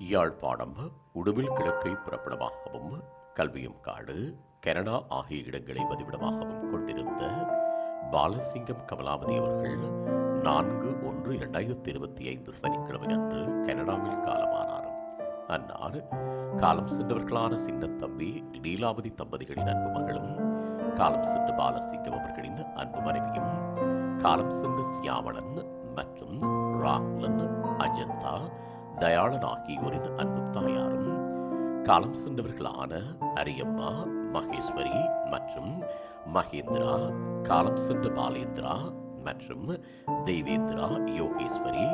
யாழ்ப்பாணம் உடுவில் கிழக்கை புறப்படமாகவும் கல்வியும் காடு கனடா ஆகிய இடங்களை பதிவிடமாகவும் கொண்டிருந்த பாலசிங்கம் கமலாவதி அவர்கள் நான்கு ஒன்று இரண்டாயிரத்தி இருபத்தி ஐந்து சனிக்கிழமை அன்று கனடாவில் காலமானார். அன்னார் காலம் சென்றவர்களான சின்னத்தம்பி லீலாவதி தம்பதிகளின் அன்பு மகளும் காலம் சென்ற பாலசிங்கம் அவர்களின் அன்பு மனைவியும் காலம் சென்ற சியாமளன் மற்றும் ராக்லன் அஜந்தா தயாளன் ஆகியோரின் அன்பு தாயாரும் காலம் சென்றவர்களான அரியம்மா மகேஸ்வரி மற்றும் மகேந்திரா காலம் சென்ற பாலேந்திரா மற்றும் தேவேந்திரா யோகேஸ்வரி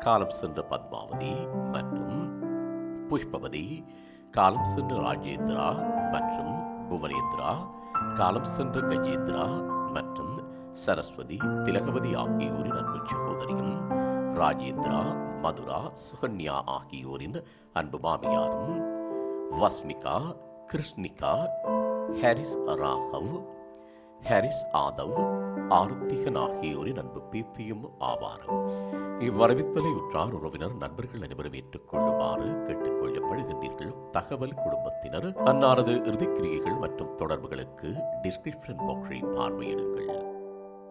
காலம் சென்ற பத்மாவதி மற்றும் புஷ்பவதி காலம் சென்ற ராஜேந்திரா மற்றும் புவனேந்திரா காலம் சென்ற கஜேந்திரா மற்றும் சரஸ்வதி திலகவதி ஆகியோரின் அன்பு சகோதரியும் ராஜேந்திரா மதுரா சுகன்யா ஆகியோரின் அன்பு மாமியாரும் வஸ்மிகா கிருஷ்ணிகா ஹாரிஸ் ராகவ் ஹாரிஸ் ஆதவ் ஆருத்திகன் ஆகியோரின் அன்பு பேத்தியும் ஆவார் இவ்வரவித்தலை உற்றார் உறவினர் நண்பர்கள் அனைவரும் ஏற்றுக்கொள்ளுமாறு கேட்டுக்கொள்ளப்படுகின்றீர்கள். தகவல் குடும்பத்தினர் அன்னாரது இறுதிக்கிரியைகள் மற்றும் தொடர்புகளுக்கு டிஸ்கிரிப்ஷன் பாக்ஸை பார்வையிடுங்கள்.